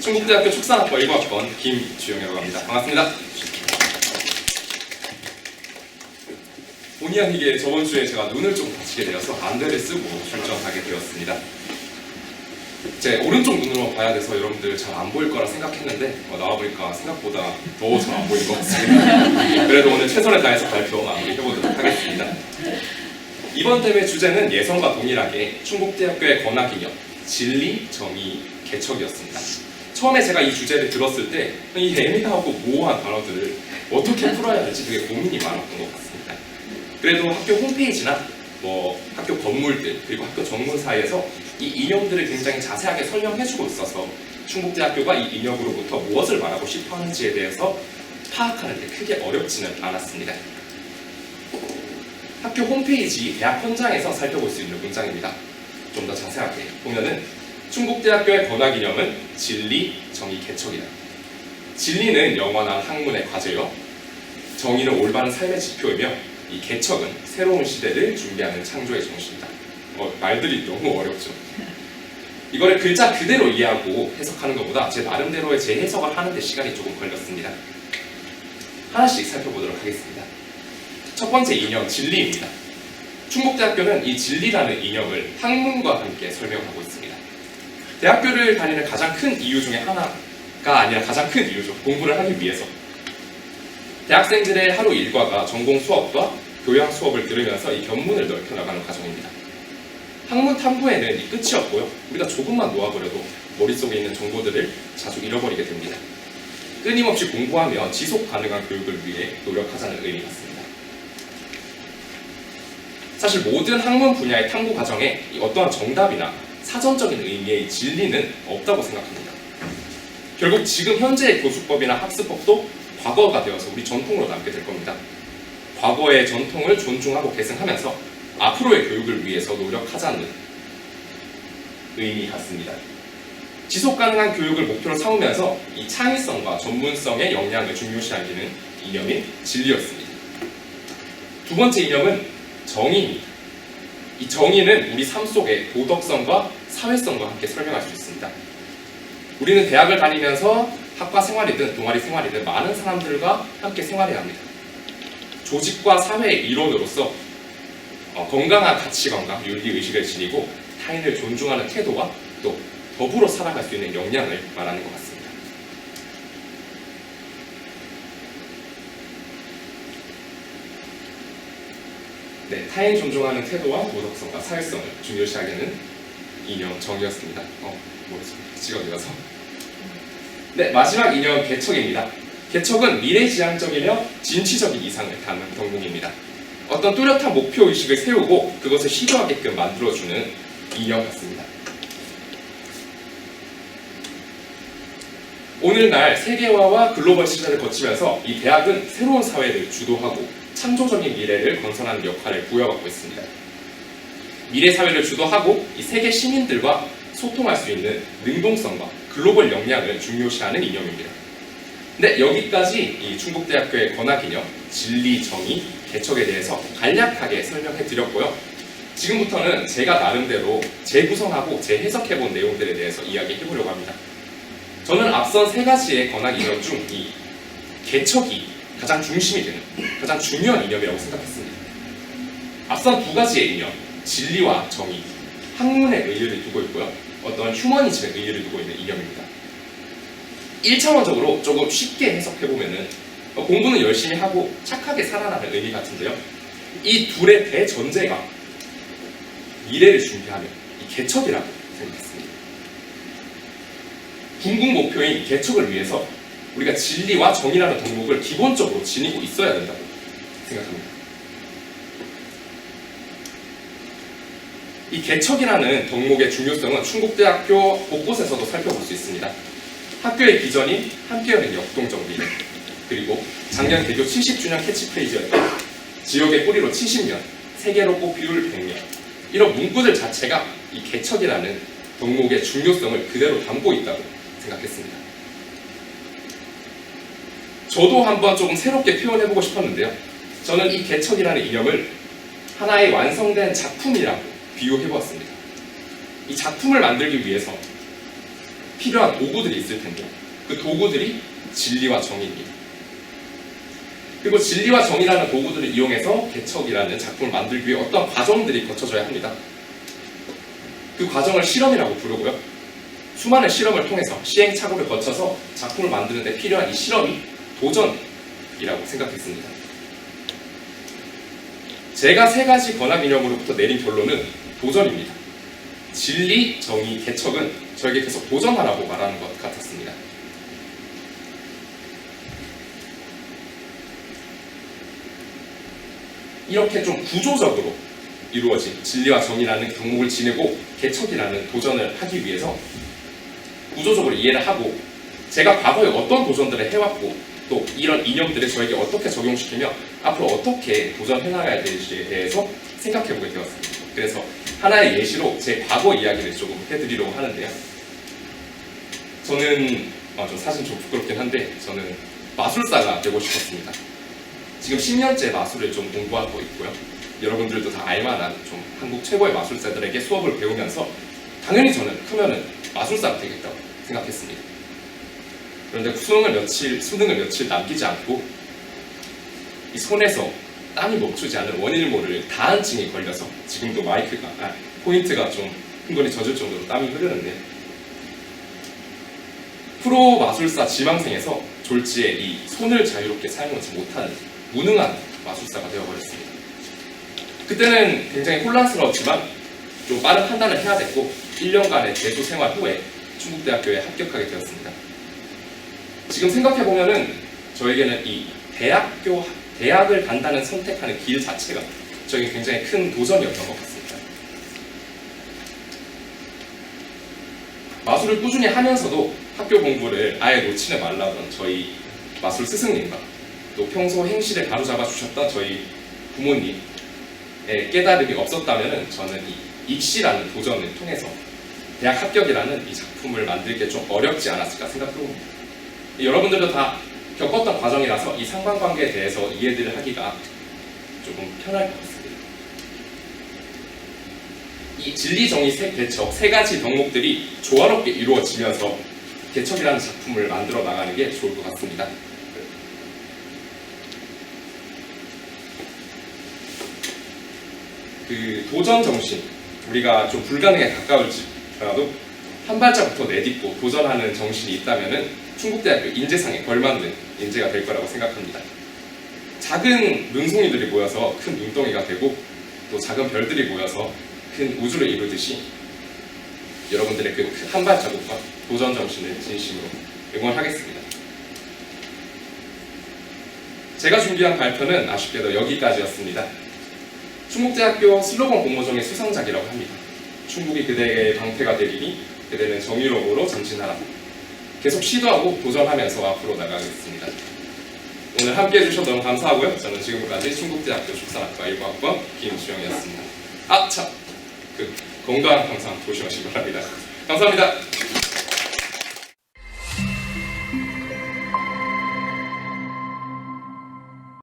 충북대학교 축산학과 1과학번 김주영이라고 합니다. 반갑습니다. 본의 아니게 저번 주에 제가 눈을 좀 다치게 되어서 안대를 쓰고 출전하게 되었습니다. 제 오른쪽 눈으로 봐야 돼서 여러분들 잘 안 보일 거라 생각했는데 어, 나와보니까 생각보다 더 잘 안 보일 것 같습니다. 그래도 오늘 최선을 다해서 발표 마무리해보도록 하겠습니다. 이번 대회 주제는 예선과 동일하게 충북대학교의 권하기념, 진리, 정의, 개척이었습니다. 처음에 제가 이 주제를 들었을 때 이 애매하고 모호한 단어들을 어떻게 풀어야 할지 되게 고민이 많았던 것 같습니다. 그래도 학교 홈페이지나 뭐 학교 건물들 그리고 학교 정문사에서 이 이념들을 굉장히 자세하게 설명해주고 있어서 충북대학교가 이 이념으로부터 무엇을 말하고 싶어하는지에 대해서 파악하는 데 크게 어렵지는 않았습니다. 학교 홈페이지 대학 현장에서 살펴볼 수 있는 문장입니다. 좀 더 자세하게 보면은 충북대학교의 권하기념은 진리, 정의, 개척이다. 진리는 영원한 학문의 과제요. 정의는 올바른 삶의 지표이며 이 개척은 새로운 시대를 준비하는 창조의 정신이다. 어, 말들이 너무 어렵죠. 이거를 글자 그대로 이해하고 해석하는 것보다 제 나름대로의 재해석을 하는데 시간이 조금 걸렸습니다. 하나씩 살펴보도록 하겠습니다. 첫 번째 이념 진리입니다. 충북대학교는 이 진리라는 이념을 학문과 함께 설명하고 있습니다. 대학교를 다니는 가장 큰 이유 중에 하나가 아니라 가장 큰 이유죠. 공부를 하기 위해서. 대학생들의 하루 일과가 전공 수업과 교양 수업을 들으면서 이 견문을 넓혀 나가는 과정입니다. 학문 탐구에는 이 끝이 없고요. 우리가 조금만 놓아버려도 머릿속에 있는 정보들을 자주 잃어버리게 됩니다. 끊임없이 공부하며 지속 가능한 교육을 위해 노력하자는 의미 같습니다. 사실 모든 학문 분야의 탐구 과정에 이 어떠한 정답이나 사전적인 의미의 진리는 없다고 생각합니다. 결국 지금 현재의 교수법이나 학습법도 과거가 되어서 우리 전통으로 남게 될 겁니다. 과거의 전통을 존중하고 계승하면서 앞으로의 교육을 위해서 노력하자는 의미 같습니다. 지속 가능한 교육을 목표로 삼으면서 이 창의성과 전문성의 역량을 중요시하기는 이념인 진리였습니다. 두 번째 이념은 정의입니다. 이 정의는 우리 삶 속의 도덕성과 사회성과 함께 설명할 수 있습니다. 우리는 대학을 다니면서 학과 생활이든 동아리 생활이든 많은 사람들과 함께 생활해야 합니다. 조직과 사회의 일원으로서 어, 건강한 가치관과 윤리 의식을 지니고 타인을 존중하는 태도와 또 더불어 살아갈 수 있는 역량을 말하는 것 같습니다. 네, 타인 존중하는 태도와 도덕성과 사회성을 중요시하게는 이념 정의였습니다. 어, 모르겠습니다. 직업이라서. 네, 마지막 이념 개척입니다. 개척은 미래지향적이며 진취적인 이상을 담은 덕목입니다. 어떤 뚜렷한 목표 의식을 세우고 그것을 시도하게끔 만들어주는 이념 같습니다. 오늘날 세계화와 글로벌 시대를 거치면서 이 대학은 새로운 사회를 주도하고 창조적인 미래를 건설하는 역할을 부여받고 있습니다. 미래 사회를 주도하고 이 세계 시민들과 소통할 수 있는 능동성과 글로벌 역량을 중요시하는 이념입니다. 네, 여기까지 이 충북대학교의 권하기념, 진리, 정의, 개척에 대해서 간략하게 설명해 드렸고요. 지금부터는 제가 나름대로 재구성하고 재해석해 본 내용들에 대해서 이야기해 보려고 합니다. 저는 앞선 세 가지의 권학 이념 중 이 개척이 가장 중심이 되는 가장 중요한 이념이라고 생각했습니다. 앞선 두 가지의 이념, 진리와 정의, 학문의 의의를 두고 있고요. 어떤 휴머니즘의 의의를 두고 있는 이념입니다. 1차원적으로 조금 쉽게 해석해보면은 어, 공부는 열심히 하고 착하게 살아라는 의미 같은데요. 이 둘의 대전제가 미래를 준비하는 이 개척이라고 생각했습니다. 궁극 목표인 개척을 위해서 우리가 진리와 정의라는 덕목을 기본적으로 지니고 있어야 된다고 생각합니다. 이 개척이라는 덕목의 중요성은 충북대학교 곳곳에서도 살펴볼 수 있습니다. 학교의 비전인 함께하는 역동정비 그리고 작년 개교 70주년 캐치프레이즈였던 지역의 뿌리로 70년, 세계로 꽃피울 100년 이런 문구들 자체가 이 개척이라는 덕목의 중요성을 그대로 담고 있다고 생각했습니다. 저도 한번 조금 새롭게 표현해보고 싶었는데요. 저는 이 개척이라는 이념을 하나의 완성된 작품이라고 비유해보았습니다. 이 작품을 만들기 위해서 필요한 도구들이 있을 텐데 그 도구들이 진리와 정의입니다. 그리고 진리와 정의라는 도구들을 이용해서 개척이라는 작품을 만들기 위해 어떤 과정들이 거쳐져야 합니다. 그 과정을 실험이라고 부르고요. 수많은 실험을 통해서 시행착오를 거쳐서 작품을 만드는 데 필요한 이 실험이 도전이라고 생각했습니다. 제가 세 가지 권학 이념으로부터 내린 결론은 도전입니다. 진리, 정의, 개척은 저에게 계속 도전하라고 말하는 것 같았습니다. 이렇게 좀 구조적으로 이루어진 진리와 정의라는 경목을 지니고 개척이라는 도전을 하기 위해서 구조적으로 이해를 하고 제가 과거에 어떤 도전들을 해왔고 또 이런 이념들을 저에게 어떻게 적용시키며 앞으로 어떻게 도전해 나가야 될지에 대해서 생각해 보게 되었습니다. 그래서 하나의 예시로 제 과거 이야기를 조금 해드리려고 하는데요. 저는 아, 저 사진 좀 부끄럽긴 한데 저는 마술사가 되고 싶었습니다. 지금 10년째 마술을 좀 공부하고 있고요. 여러분들도 다 알만한 좀 한국 최고의 마술사들에게 수업을 배우면서 당연히 저는 크면은 마술사가 되겠다고 생각했습니다. 그런데 수능을 며칠 수능을 며칠 남기지 않고 이 손에서 땀이 멈추지 않는 원인을 모를 다한증이 걸려서 지금도 마이크가 아, 포인트가 좀 흥건히 젖을 정도로 땀이 흐르는데 프로 마술사 지망생에서 졸지에 이 손을 자유롭게 사용하지 못하는 무능한 마술사가 되어버렸습니다. 그때는 굉장히 혼란스러웠지만 좀 빠른 판단을 해야 됐고 1년간의 재수 생활 후에 충북대학교에 합격하게 되었습니다. 지금 생각해 보면은 저에게는 이 대학교 대학을 간다는 선택하는 길 자체가 저에게 굉장히 큰 도전이었던 것 같습니다. 마술을 꾸준히 하면서도 학교 공부를 아예 놓치지 말라던 저희 마술 스승님과 또 평소 행실을 바로잡아 주셨던 저희 부모님의 깨달음이 없었다면 저는 이 입시라는 도전을 통해서 대학 합격이라는 이 작품을 만들기 좀 어렵지 않았을까 생각해봅니다. 여러분들도 다 겪었던 과정이라서 이 상관관계에 대해서 이해를 하기가 조금 편할 것 같습니다. 이 진리, 정의, 세, 개척 세 가지 덕목들이 조화롭게 이루어지면서 개척이라는 작품을 만들어 나가는 게 좋을 것 같습니다. 그 도전 정신 우리가 좀 불가능에 가까울지라도 한 발짝부터 내딛고 도전하는 정신이 있다면은 충북대학교 인재상에 걸맞는 인재가 될 거라고 생각합니다. 작은 눈송이들이 모여서 큰 눈덩이가 되고 또 작은 별들이 모여서 큰 우주를 이루듯이 여러분들의 그 한 발자국과 도전 정신을 진심으로 응원하겠습니다. 제가 준비한 발표는 아쉽게도 여기까지였습니다. 충북대학교 슬로건 공모전의 수상작이라고 합니다. 충북이 그대의 방패가 되리니 그대는 정의로움으로 전진하라. 계속 시도하고 도전하면서 앞으로 나가겠습니다. 오늘 함께 해주셔서 너무 감사하고요. 저는 지금까지 충북대학교 축산학과 1과학번 김주영이었습니다. 아, 참! 그 건강 항상 조심하시기 바랍니다. 감사합니다.